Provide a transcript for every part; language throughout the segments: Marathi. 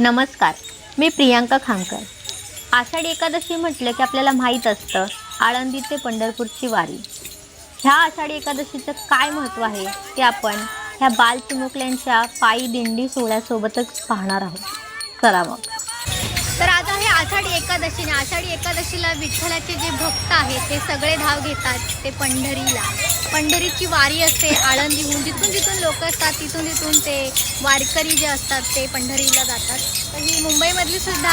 नमस्कार मी प्रियांका खामकर आषाढी एकादशी म्हटलं की आपल्याला माहीत असतं आळंदी ते पंढरपूरची वारी. ह्या आषाढी एकादशीचं काय महत्त्व आहे ते आपण ह्या बालचिमुकल्यांच्या पायी दिंडी सोहळ्यासोबतच पाहणार आहोत. चला मग. आषाढी एकादशीने आषाढी एकादशीला विठ्ठलाचे जे भक्त आहेत ते सगळे धाव घेतात ते पंढरीला. पंढरीची वारी असते आळंदीहून जिथून जिथून लोक असतात तिथून तिथून ते वारकरी जे असतात ते पंढरीला जातात. तर ही मुंबईमधली सुद्धा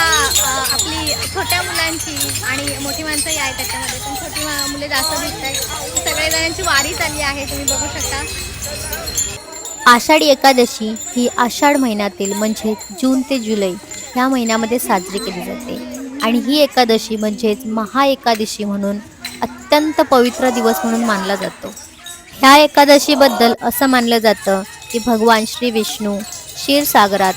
आपली छोट्या मुलांची आणि मोठी माणसंही आहेत त्याच्यामध्ये पण छोटी मुले जास्त दिसत आहेत. सगळेजणांची वारी चालली आहे तुम्ही बघू शकता. आषाढी एकादशी ही आषाढ महिन्यातील म्हणजे जून ते जुलै ह्या महिन्यामध्ये साजरी केली जाते. आणि ही एकादशी म्हणजेच महा एकादशी म्हणून अत्यंत पवित्र दिवस म्हणून मानला जातो. ह्या एकादशीबद्दल असं मानलं जातं की भगवान श्री विष्णू क्षीरसागरात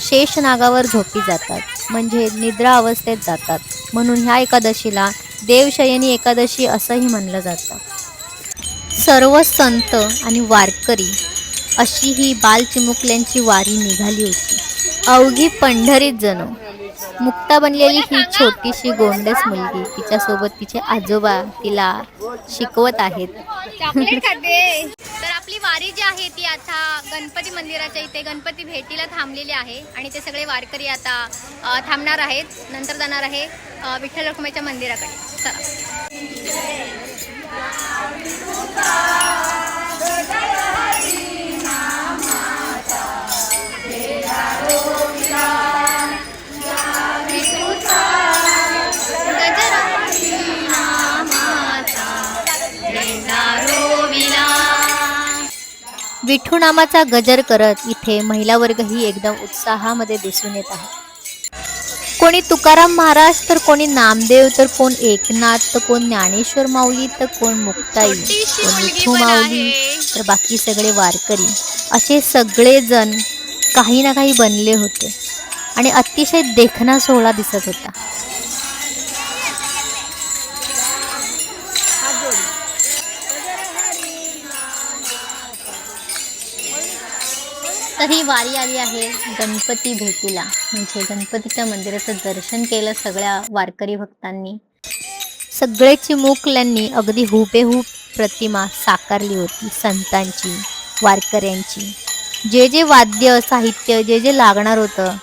शेषनागावर झोपी जातात. म्हणजे निद्रा अवस्थेत जातात. म्हणून ह्या एकादशीला देवशयनी एकादशी असंही म्हणलं जातं. सर्व संत आणि वारकरी अशी ही बालचिमुकल्यांची वारी निघाली होती. अवघी पंढरीत जणू. मुक्ता बनलेली ही छोटीशी गोंडस मुलगी. तिच्यासोबत तिचे आजोबा तिला शिकवत आहेत. तर आपली वारी जी आहे ती आता गणपती मंदिराच्या इथे गणपती भेटीला थांबलेली आहे. आणि ते सगळे वारकरी आता थांबणार आहेत. नंतर जाणार आहे विठ्ठल रखुमाईच्या मंदिराकडे. चला. विठू नामाचा गजर करत इथे महिला वर्गही एकदम उत्साहामध्ये दिसून येत आहे. कोणी तुकाराम महाराज तर कोणी नामदेव तर कोण एकनाथ तर कोण ज्ञानेश्वर माऊली तर कोण मुक्ताई कोण विठू माऊली. तर बाकी सगळे वारकरी. असे सगळे जण काही ना काही बनले होते. आणि अतिशय देखणा सोहळा दिसत होता. तर ही वारी आली आहे गणपती भेटीला. म्हणजे गणपतीच्या मंदिराचं दर्शन केलं सगळ्या वारकरी भक्तांनी. सगळे चिमुकल्यांनी अगदी हुबेहूब प्रतिमा साकारली होती संतांची वारकऱ्यांची. जे जे वाद्य साहित्य जे जे लागणार होतं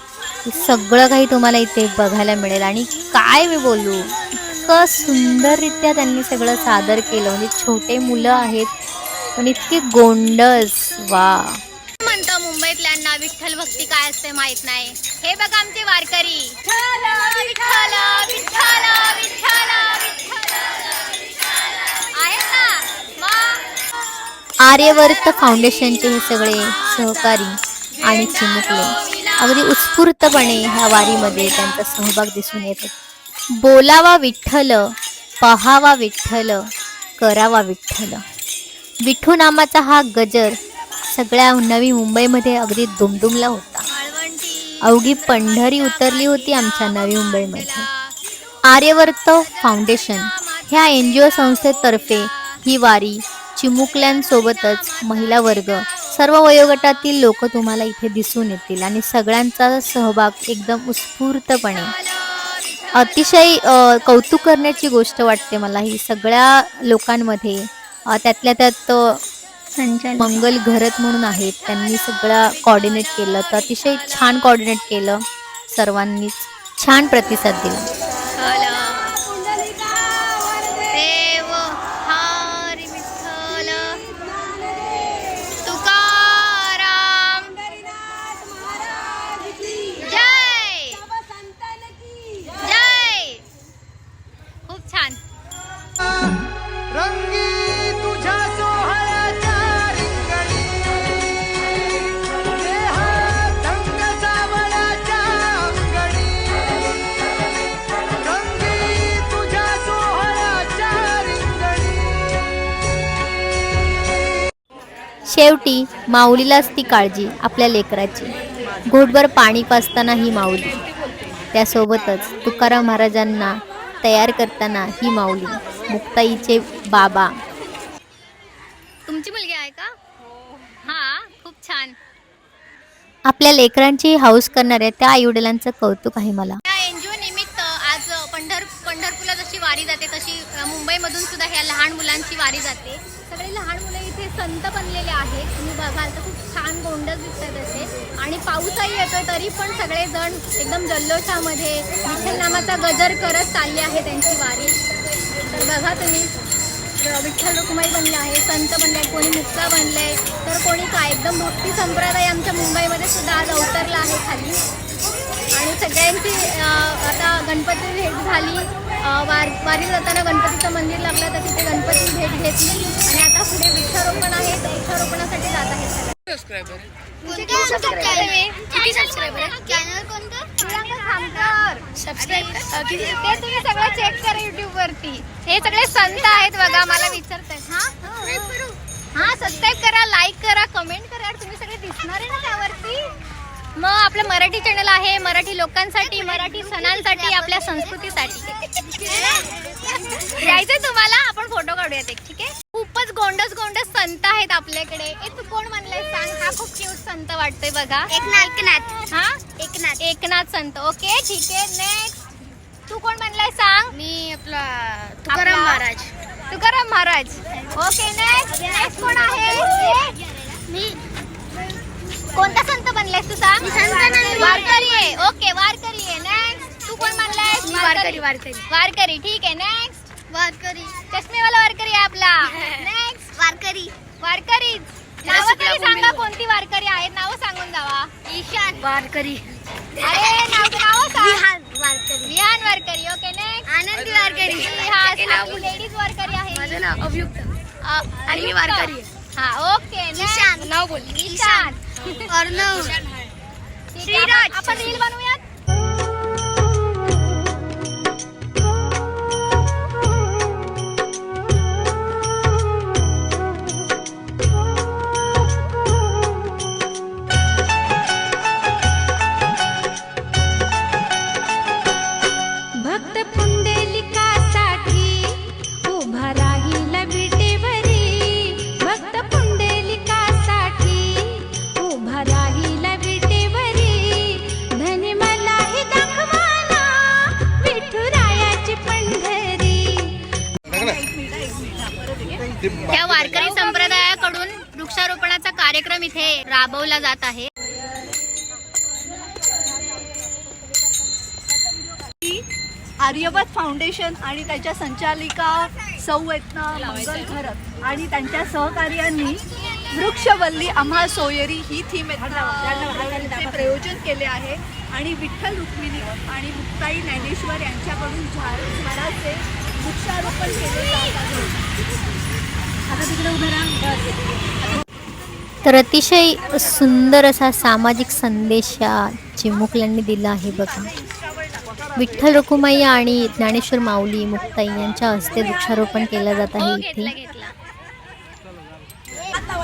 ते सगळं काही तुम्हाला इथे बघायला मिळेल. आणि काय मी बोलू इतकं सुंदररित्या त्यांनी सगळं सादर केलं. म्हणजे छोटे मुलं आहेत पण इतकी गोंडस वा. मुंबईतल्यांना विठ्ठल भक्ती काय असते माहीत नाही. हे बघा आमचे वारकरी. आर्यवर्त फाउंडेशनचे हे सगळे सहकारी आणि चिमुकले. अगदी उत्स्फूर्तपणे ह्या वारीमध्ये त्यांचा सहभाग दिसून येतो. बोलावा विठ्ठल पहावा विठ्ठल करावा विठ्ठल. विठू नामाचा हा गजर सगळ्या नवी मुंबईमध्ये अगदी दुमदुमला होता. अवघी पंढरी उतरली होती आमच्या नवी मुंबईमध्ये. आर्यवर्त फाउंडेशन ह्या एन जी ओ संस्थेतर्फे ही वारी चिमुकल्यांसोबतच महिला वर्ग सर्व वयोगटातील लोक तुम्हाला इथे दिसून येतील आणि सगळ्यांचा सहभाग एकदम उत्स्फूर्तपणे. अतिशय कौतुक करण्याची गोष्ट वाटते मला ही सगळ्या लोकांमध्ये. त्यातल्या त्यात मंगल घरत म्हणून आहेत. त्यांनी सगळं कॉर्डिनेट केलं. तर अतिशय छान कॉर्डिनेट केलं. सर्वांनीच छान प्रतिसाद दिला. शेवटी माऊलीलाच ती काळजी आपल्या लेकराची. घोटभर पाणी पाजताना ही माऊली. त्यासोबतच तुकाराम महाराजांना तयार करताना ही माऊली मुक्ताईचे बाबा. तुमची मुलगी आहे का? हा खूप छान. आपल्या लेकरांची हाऊस करणाऱ्या त्या आईवडिलांचं कौतुक आहे मला. या एनजीओ निमित्त आज पंढर पंढरपूरला जशी वारी जाते तशी मुंबईमधून सुद्धा ह्या लहान मुलांची वारी जाते. संत बनलेले आहेत तुम्ही बघाल तर खूप छान गोंडस दिसतात असे. आणि पाऊसही येतो तरी पण सगळेजण एकदम जल्लोषामध्ये विठ्ठल नामाचा गजर करत चालले आहे त्यांची वारी. तर बघा तुम्ही विठ्ठल रुक्माई बनले आहे संत बनले आहे कोणी मुक्ता बनले तर कोणी काय एकदम भक्ती संप्रदाय आमच्या मुंबईमध्ये सुद्धा आज अवतरला आहे खाली. आणि सगळ्यांची आता गणपती भेट झाली. वार वारी जाताना गणपतीचं मंदिर लागलं तर तिथे गणपती भेट घेतली. आणि आता पुढे वृक्षारोपण आहे. तर वृक्षारोपणासाठी जात आहेत किती सबस्क्रायबर? किती सबस्क्रायबर खामकर. ते तुम्ही सगळं चेक करा युट्यूब वरती. हे सगळे संत आहेत बघा मला विचारतायत. हा? हा सबस्क्राईब करा? लाईक करा कमेंट करा तुम्ही सगळे दिसणार आहे ना त्यावरती? मग आपलं मराठी चॅनल आहे मराठी लोकांसाठी मराठी सणांसाठी आपल्या संस्कृतीसाठी. यायचंय तुम्हाला? आपण फोटो काढूयात एक ठीक आहे? खूपच गोंडस गोंडस संत आहेत आपल्याकडे. ए तू कोण म्हणलंय सांग? हा खूप क्यूट संत वाटतोय बघा. एकनाथ. हा? एकनाथ. एकनाथ संत. ओके ठीक आहे नेक्स्ट तू कोण म्हणलाय सांग? मी आपला Tukaram Maharaj. Tukaram Maharaj. Okay next next कोण आहे? मी. कोणता संत बनलायस तू सांग. वारकरी आहे. ओके वारकरी आहे. नेक्स्ट तू कोण म्हणलायस? वारकरी वारकरी. वारकरी. ठीक आहे नेक्स्ट वारकरी. चष्मेवाला वारकरी आहे आपला. नेक्स्ट वारकरी. वारकरी. नावं तरी सांगा. कोणती वारकरी आहेत? नावं सांगून जावा. ईशान. वारकरी. अरे नाव नावं सांग. विहान वारकरी. विहान वारकरी. Okay next Anandi Warkari. हा लेडीज वारकरी आहे. माझं नाव अभियुक्त. आणि मी. वारकरी आहे. हा ओके ईशान. नाव बोल. ईशान. अर्णव आहे, आपण रील बनवूयात? फाउंडेशन आणि त्याच्या संचालिका सौ वेतना मंगल खरत आणि त्यांच्या सहकार्यांनी वृक्षवल्ली आम्हा सोयरी ही थीम प्रयोजन केले आहे. आणि विठ्ठल रुक्मिणी आणि मुक्ताई ज्ञानेश्वर यांच्याकडून झाड झाडाचे वृक्षारोपण केले जात आहे. आता तिकडे उभं तर अतिशय सुंदर असा सामाजिक संदेश या चिमुकल्यांनी दिला आहे बघा. विठ्ठल रखुमाई आणि ज्ञानेश्वर माऊली मुक्ताई यांच्या हस्ते वृक्षारोपण केलं जात हो आहे घेतला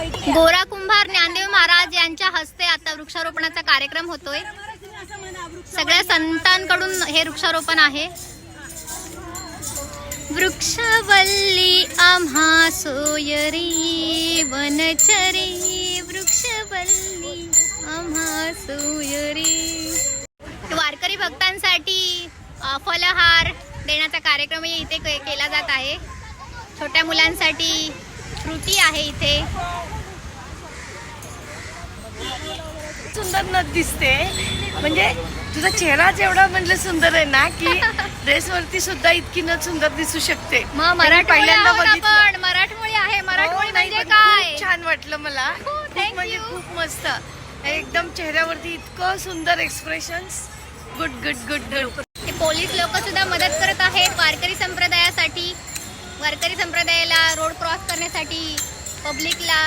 इथे गोरा कुंभार ज्ञानदेव महाराज यांच्या हस्ते आता वृक्षारोपणाचा कार्यक्रम होतोय. सगळ्या संतांकडून हे वृक्षारोपण आहे. वृक्षवल्ली आम्हा सोयरी वनचरी. वृक्षवल्ली आम्हा सोयरी. वारकरी भक्तांसाठी फलहार देण्याचा कार्यक्रमही इथे के- केला जात आहे. छोट्या मुलांसाठी फ्रुटी आहे इथे. सुंदर नथ दिसते. म्हणजे तुझा चेहरा जेवढा म्हणजे सुंदर आहे ना की ड्रेस वरती सुद्धा इतकी नथ सुंदर दिसू शकते. मग मी मराठमोळी पहिल्यांदा आहोत बघितलं. आपण मराठमोळी आहे. मराठमोळी हो, नाही, म्हणजे पण काय? छान वाटलं मला. म्हणजे. खूप मस्त. एकदम चेहऱ्यावरती इतकं सुंदर expression good good good good police लोक सुद्धा मदत करत आहेत वारकरी संप्रदायासाठी. वारकरी संप्रदायाला रोड क्रॉस करण्यासाठी पब्लिकला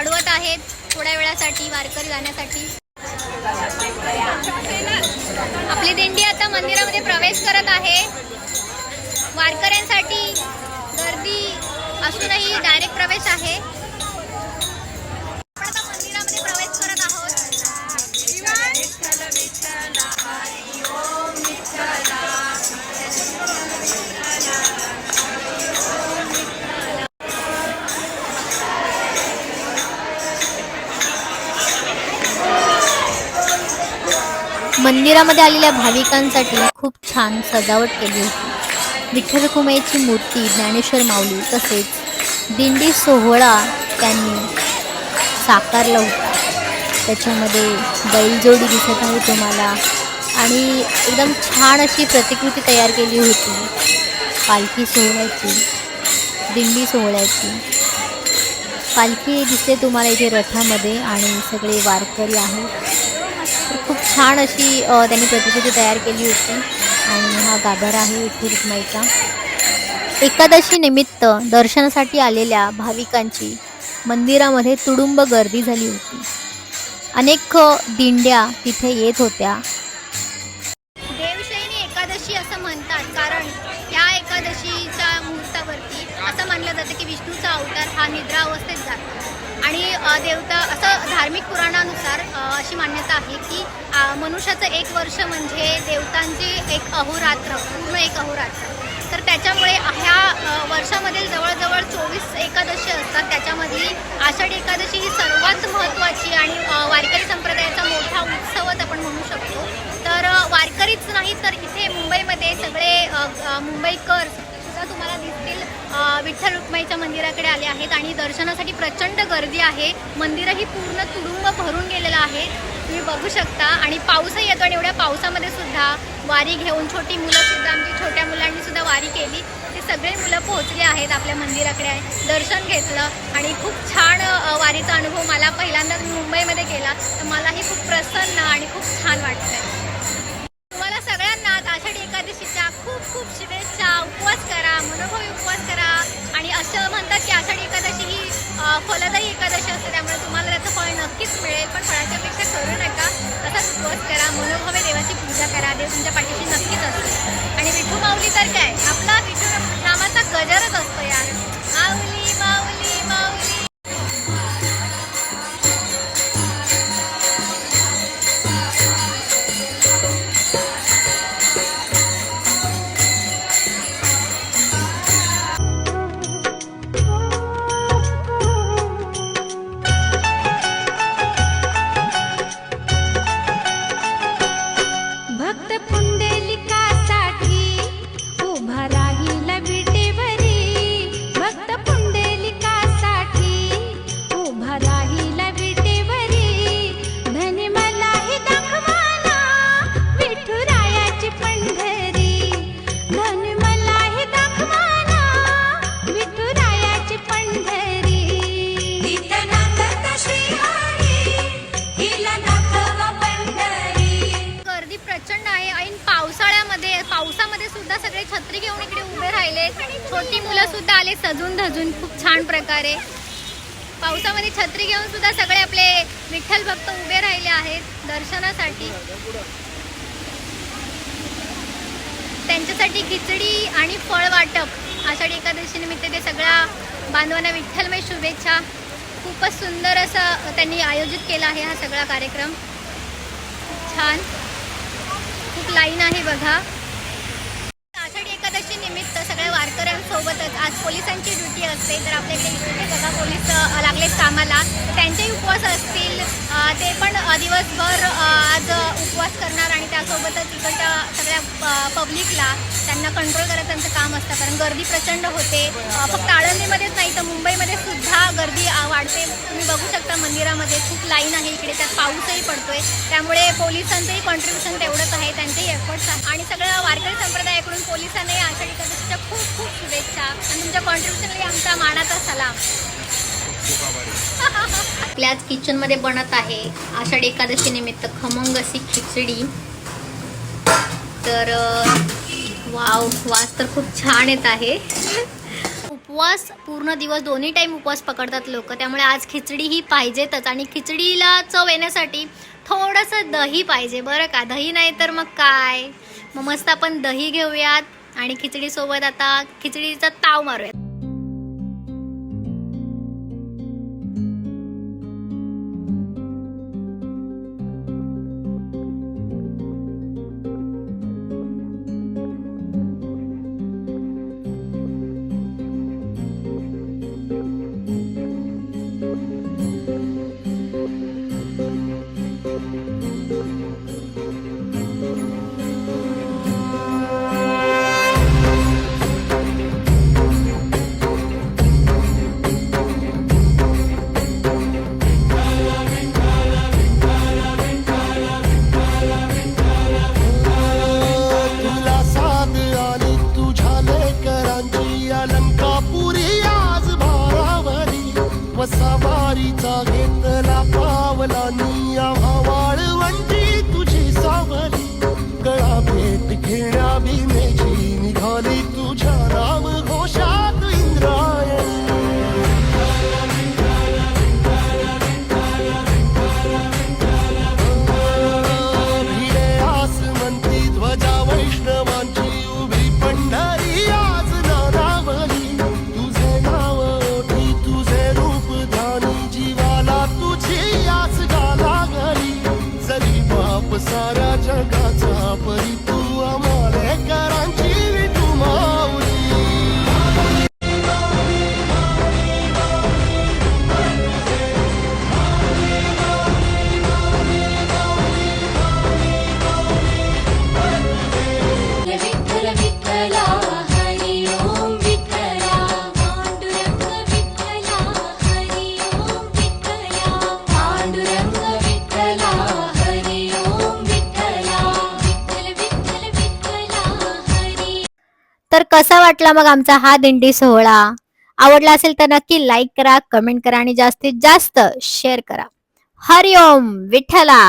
अडवत आहेत थोड्या वेळासाठी वारकरी जाण्यासाठी. आपली दिंडी आता मंदिरामध्ये प्रवेश करत आहे. वारकऱ्यांसाठी गर्दी असूनही डायरेक्ट प्रवेश आहे. मंदिरामध्ये आलेल्या भाविकांसाठी खूप छान सजावट केली होती. विठ्ठल रखुमाईची मूर्ती ज्ञानेश्वर माऊली तसेच दिंडी सोहळा त्यांनी साकारला होता. त्याच्यामध्ये बैलजोडी दिसत आहे तुम्हाला आणि एकदम छान अशी प्रतिकृती तयार केली होती. पालखी सोहळ्याची दिंडी सोहळ्याची. पालखी दिसते तुम्हाला इथे रथामध्ये आणि सगळे वारकरी आहेत. तर खूप छान अशी त्यांनी प्रतिकृती तयार केली होती. आणि हा गाभारा आहे विठ्ठल रुक्माईचा. एकादशी निमित्त दर्शनासाठी आलेल्या भाविकांची मंदिरामध्ये तुडुंब गर्दी झाली होती. अनेक दिंड्या तिथे येत होत्या. देवशयनी एकादशी असं म्हणतात कारण या एकादशीच्या मुहूर्तावरती असं मानलं जातं की विष्णूचा अवतार हा निद्रा अवस्थेत जातो. आणि देवता असं धार्मिक पुराणानुसार अशी मान्यता आहे की मनुष्याचं एक वर्ष म्हणजे देवतांचे एक अहोरात्र पूर्ण एक अहोरात्र. तर त्याच्यामुळे ह्या वर्षामधील वर्षामध्ये जवळजवळ चोवीस एकादशी असतात. त्याच्यामधली आषाढी एकादशी ही सर्वात महत्त्वाची आणि वारकरी संप्रदायाचा मोठा उत्सवच आपण म्हणू शकतो. तर वारकरीच नाही तर इथे मुंबईमध्ये सगळे मुंबईकर सुद्धा तुम्हाला दिसतील. विठ्ठल रुक्माईच्या मंदिराकडे आले आहेत आणि दर्शनासाठी प्रचंड गर्दी आहे. मंदिरही पूर्ण तुडुंब भरून गेलेलं आहे. तुम्ही बघू शकता. आणि पाऊसही येतो आणि एवढ्या पावसामध्ये सुद्धा वारी घेऊन छोटी मुलं सुद्धा आमची छोट्या मुलांनी सुद्धा वारी केली. ते सगळे मुलं पोहोचले आहेत आपल्या मंदिराकडे. दर्शन घेतलं आणि खूप छान वारीचा अनुभव मला पहिल्यांदाच मुंबईमध्ये केला. तर मलाही खूप प्रसन्न आणि खूप छान वाटतंय. आले. छोटी मुलं सुद्धा आले सजून धजून खूप छान प्रकारे. पावसामध्ये छत्री घेऊन सुद्धा सगळे आपले विठ्ठल भक्त उभे राहिले आहेत दर्शनासाठी. त्यांच्यासाठी खिचडी आणि फळ वाटप. आषाढी एकादशी निमित्त ते सगळ्या बांधवांना विठ्ठलमय शुभेच्छा. खूपच सुंदर असं त्यांनी आयोजित केला आहे हा सगळा कार्यक्रम. छान. खूप लाईन आहे बघा. आषाढी एकादशी निमित्त सगळ्या वारकऱ्यांसोबतच आज पोलिसांची ड्युटी असते तर आपल्याकडे इकडे बघा पोलीस लागलेत कामाला. त्यांचेही उपवास असतील ते पण दिवसभर आज उपवास करणार आणि त्यासोबतच इकडच्या सगळ्या पब्लिकला त्यांना कंट्रोल करत त्यांचं काम असतं. कारण गर्दी प्रचंड होते. फक्त आळंदीमध्येच नाही तर मुंबईमध्ये सुद्धा गर्दी वाढते. तुम्ही बघू शकता मंदिरामध्ये खूप लाईन आहे इकडे त्यात पाऊसही पडतोय. त्यामुळे पोलिसांचंही कॉन्ट्रीब्युशन तेवढंच आहे त्यांचेही एफर्ट्स आहे. आणि सगळं वारकरी संप्रदायाकडून पोलिसांनाही आषाढी एकादशीच्या खूप खूप शुभेच्छा. आणि तुमच्या कॉन्ट्रीब्युशनला आमचा मानाचा सलाम. आपल्याच किचनमध्ये बनत आहे आषाढी एकादशी निमित्त खमंग अशी खिचडी. तर वाव वास तर खूप छान येत आहे. उपवास पूर्ण दिवस दोन्ही टाईम उपवास पकडतात लोक. त्यामुळे आज खिचडी ही पाहिजेतच. आणि खिचडीला चव येण्यासाठी थोडंसं दही पाहिजे. बरं का? दही नाही तर मग काय? मग मस्त आपण दही घेऊयात. आणि खिचडीसोबत आता खिचडीचा ताव मारूयात. वाटला मग आमचा हा दिंडी सोहळा. आवडला असेल तर नक्की लाईक करा कमेंट करा आणि जास्तीत जास्त शेअर करा. हरिओम विठ्ठला!